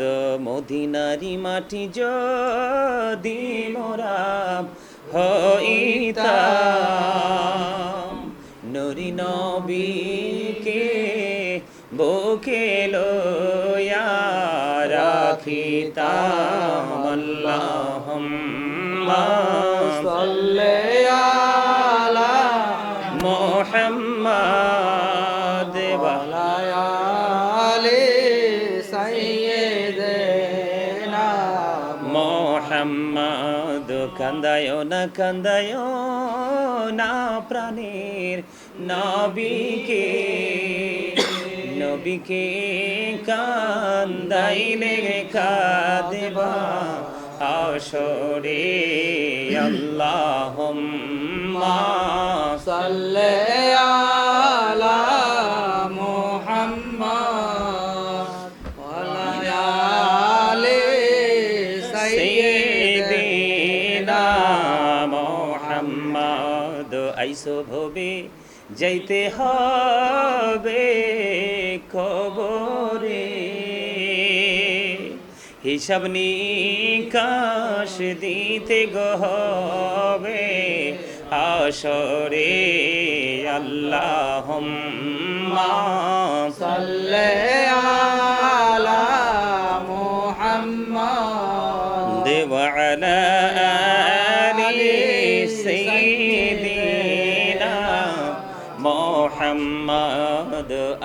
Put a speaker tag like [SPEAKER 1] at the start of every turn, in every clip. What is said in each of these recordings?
[SPEAKER 1] মোহাম্মদ মদিনারি মাটি যদি মোরা হইতাম। নুরি নবীকে বুকে লইয়া রাখিতাম। আল্লাহুম্মা মোহাম্মদ কান্দায় না কান্দায় না প্রাণের নবীকে নবীকে কান্দাইলে কাঁদবা আসরে আল্লাহ সাইয়্যিদিনা আইসো ভবে যাইতে হবে কবরে। হিসাব নিকাশ দিতে গহবে আসরে আল্লাহ সাল্লাহ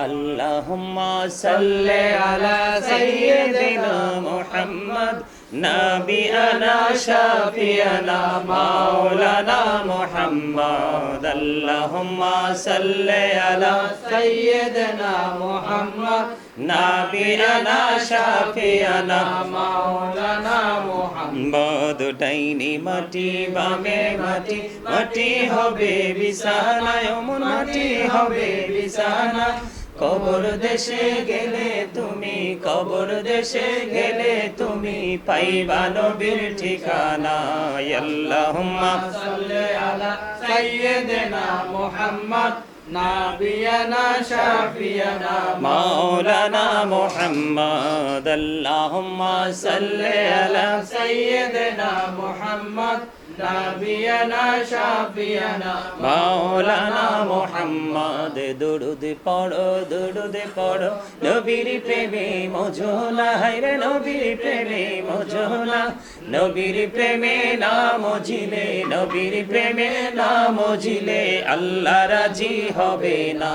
[SPEAKER 1] اللهم صل على سيدنا محمد نبينا شافينا مولانا محمد اللهم صل على
[SPEAKER 2] سيدنا محمد
[SPEAKER 1] نبينا شافينا
[SPEAKER 2] مولانا محمد
[SPEAKER 1] বদ ডাইনি মাটি বামে মাটি মাটি হবে বিছানায় অমন মাটি হবে বিছানা কবর দেশে গেলে তুমি, কবর দেশে গেলে তুমি পাইবা নবীর ঠিকানা আল্লাহুম্মা
[SPEAKER 2] সাল্লি আলা সাইয়্যিদিনা মুহাম্মদ, নাবিয়ানা, শাফিয়ানা,
[SPEAKER 1] মাওলানা মুহাম্মদ। আল্লাহুম্মা সাল্লি আলা
[SPEAKER 2] সাইয়্যিদিনা মুহাম্মদ নবিয়ানা শাফিয়ানা
[SPEAKER 1] মাওলানা মোহাম্মদ, দুরুদ পড়ো দুরুদ পড়ো। নবীর প্রেমে মজোলা হাইরে নবীর প্রেমে মজোলা। নবীর প্রেমে নাম মজিলে নবীর প্রেমে নাম মজিলে আল্লাহ রাজি হবে না,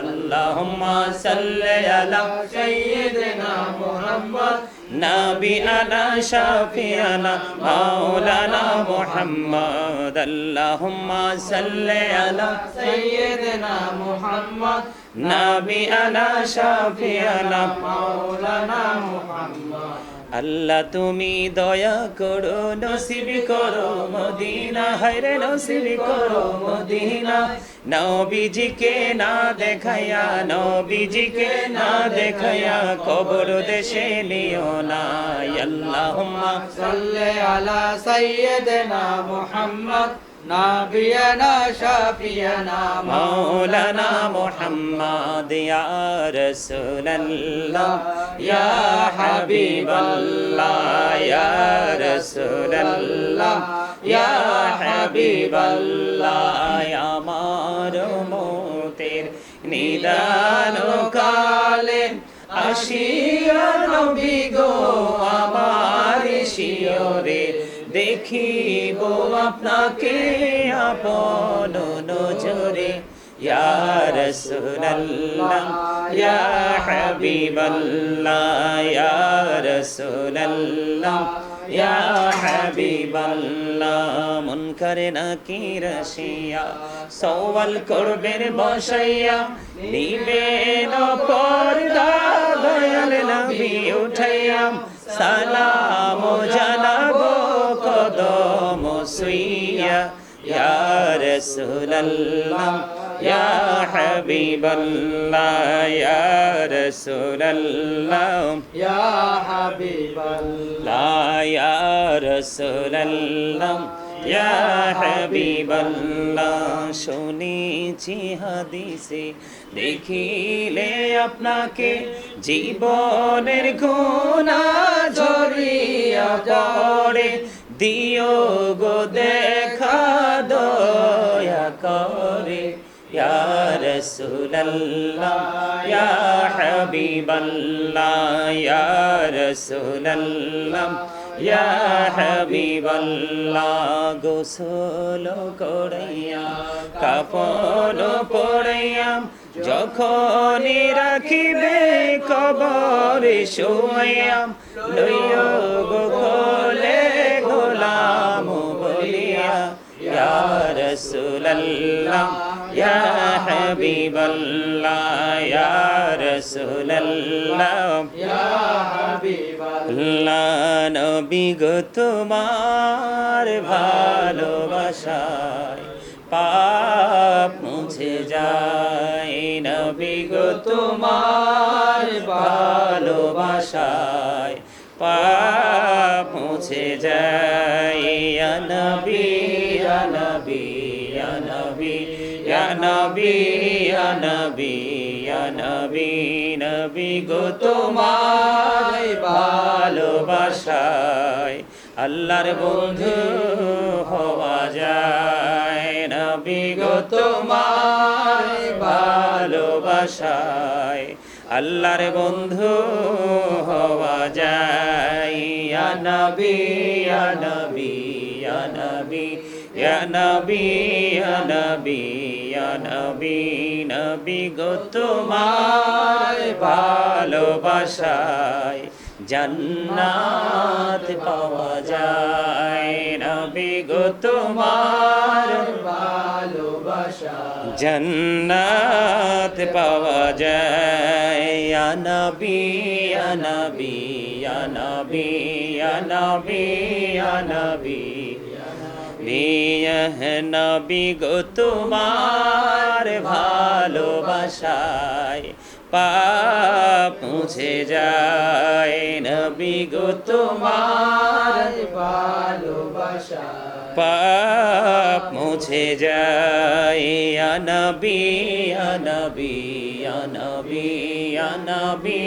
[SPEAKER 1] আল্লাহুম্মা সাল্লি আলা
[SPEAKER 2] সাইয়্যিদিনা মুহাম্মদ।
[SPEAKER 1] نبي أنا شافينا مولانا محمد. اللهم صل على
[SPEAKER 2] سيدنا محمد.
[SPEAKER 1] نبي أنا شافينا
[SPEAKER 2] مولانا محمد.
[SPEAKER 1] আল্লাহ তুমি দয়া করো, নসিব করো মদিনা। হরে নসিব করো মদিনা। নবীজিকে না দেখায়া নবীজি কে না দেখায়া কবর দেশে নিও না আল্লাহুম্মা
[SPEAKER 2] সাল্লি আলা
[SPEAKER 1] সাইয়্যিদিনা মুহাম্মদ। নাবিয়ানা শাফিয়ানা মাওলানা মুহাম্মদ, ইয়া রাসূলুল্লাহ, ইয়া হাবিবাল্লাহ, ইয়া রাসূলুল্লাহ, ইয়া হাবিবাল্লাহ আমার মোতের নিদান কালে আশিয়া নবী গো, আমার শিয়রে দেখিব আপনাকে আপন নজরে। ইয়া রাসূলুল্লাহ, ইয়া হাবিবাল্লাহ, ইয়া রাসূলুল্লাহ, ইয়া হাবিবাল্লাহ, মুনকার নাকির আসিয়া সওয়াল করবেন বসাইয়া, নিবেন পর্দা দয়াল নবী উঠাইয়া, সালাম রাসূলুল্লাহ ইয়া হাবিবাল্লাহ ইয়া রাসূলুল্লাহ
[SPEAKER 2] ইয়া হাবিবাল্লাহ
[SPEAKER 1] لا يا رسول الله يا حبيب الله শুনেছি হাদিসে দেখিলে আপনাকে জীবনের গুণা ঝরিয়া পড়ে দিও গো দেখা দয়া করে। ইয়া রাসূলুল্লাহ, ইয়া হাবিবাল্লাহ, ইয়া রাসূলুল্লাহ, ইয়া হাবিবাল্লাহ, গোসল করাইয়া কাপড় পড়াইয়া যখনই রাখিবে কবরে শোয়াইয়াম লইয় গো ইয়া রাসূলুল্লাহ ইয়া হাবিবাল্লাহ ইয়া রাসূলুল্লাহ
[SPEAKER 2] ইয়া হাবিবাল্লাহ।
[SPEAKER 1] আল্লাহ নবী গো তোমার ভালোবাসায় পাপ মুছে যায়। নবী গো তোমার ভালোবাসায় পাপ তোমার ভালোবাসায় আল্লাহর বন্ধু হওয়া যায় নবী গো তোমার ভালোবাসায়। আল্লাহর বন্ধু হওয়া যায়। ইয়া নবী নবী নবী নবী নবী গো তোমার ভালোবাসায় জান্নাত পাওয়া যায়। নবী গো তোমার জন্নাত পাওয়া যায়। ইয়া নবী ইয়া নবী ইয়া নবী গো তোমার ভালোবাসায়, পাপ মুছে যায়। নবী গো তোমার
[SPEAKER 2] ভালোবাসা
[SPEAKER 1] পাপ মুছে যায়। ইয়া নবী ইয়া নবী ইয়া নবী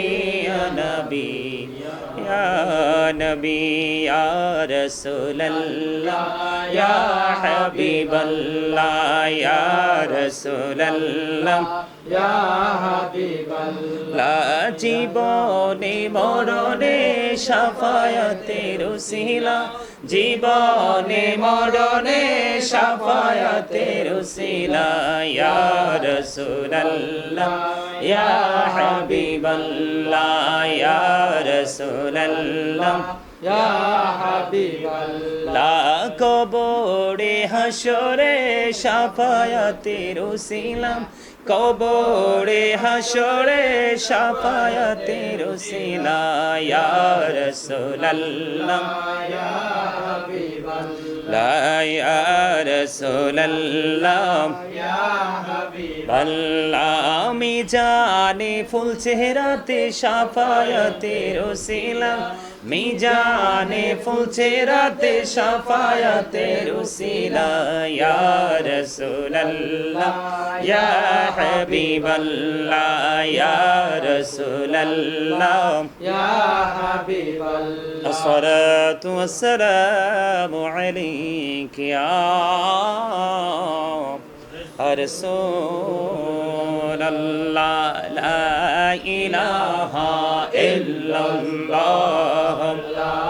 [SPEAKER 1] ইয়া হাবিবাল্লাহ ইয়া জীবনে মরণে সাফায়াতের উসিলা জীবনে মরণে সাফায়াতের উসিলা ইয়া রাসূলুল্লাহ ইয়া হাবিবাল্লাহ ইয়া রাসূলুল্লাহ।
[SPEAKER 2] ইয়া হাবিবাল্লাহ।
[SPEAKER 1] লা কবরে হাসরে সাফায়াতের উসিলাম কবরে হাসরে সাফায়াতের উসিলা ইয়া রাসূলুল্লাহ।
[SPEAKER 2] ইয়া হাবিবাল্লাহ
[SPEAKER 1] ইয়া রাসূলুল্লাহ আমি জানি ফুল চেহারাতে সাফায়াতে রসিলা মি জানে ফুল চেহারাতে সাফায়াতে রসিলা ইয়া রাসূলুল্লাহ ইয়া হাবিবাল্লাহ ইয়া রাসূলুল্লাহ
[SPEAKER 2] ইয়া হাবিবাল্লাহ
[SPEAKER 1] الصلاة والسلام عليك يا رسول الله لا إله إلا الله
[SPEAKER 2] লা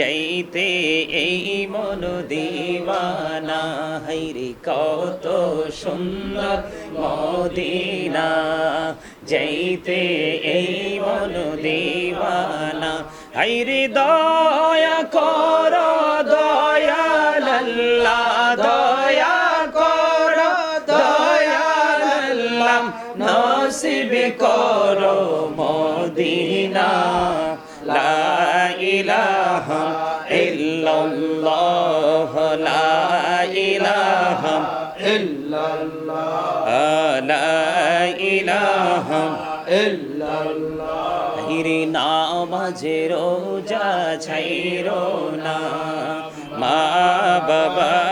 [SPEAKER 1] যাইতে এই মন দিবানা হাইরে কত সুন্দর মদিনা। যাইতে এই মন দিওয়ানা। হাইরে দয়া কর আল্লাহ, দয়া কর দয়াল আল্লাহ। নসিব কর মদিনা। লা ইলাহা ইল্লাল্লাহ, লা ইলাহা
[SPEAKER 2] ইল্লাল্লাহ,
[SPEAKER 1] লা ইলাহা
[SPEAKER 2] ইল্লাল্লাহ।
[SPEAKER 1] হিরি নামাজে রোজা ছাইরো না, মা ভুইল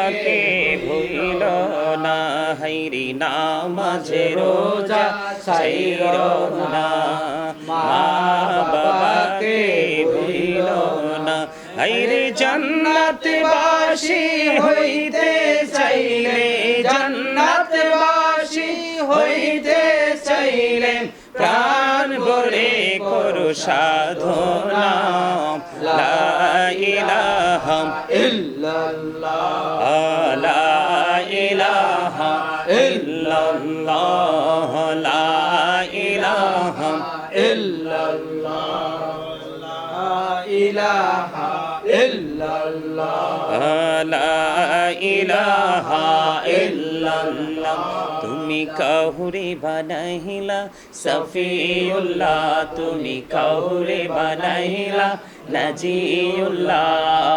[SPEAKER 1] না হাইরি নামাজে রোজা ছাইরো না। মা বাবাকে ভুইল না। হাইরে জান্নাত বাসী হইতে চাইলে জান্নাত বাসী হইতে চাইলে প্রাণ বলে করু সাধনা। লা ইলাহা
[SPEAKER 2] ইল্লাল্লাহ।
[SPEAKER 1] ইলাহা ইল্লাল্লাহ লা ইলাহা
[SPEAKER 2] ইল্লাল্লাহ লা ইলাহা ইল্লাল্লাহ
[SPEAKER 1] লা ইলাহা ইল্লাল্লাহ তুমি কাহুরে বানাইলা সফিউল্লাহ তুমি কাহুরে বানাইলা নাজিউল্লাহ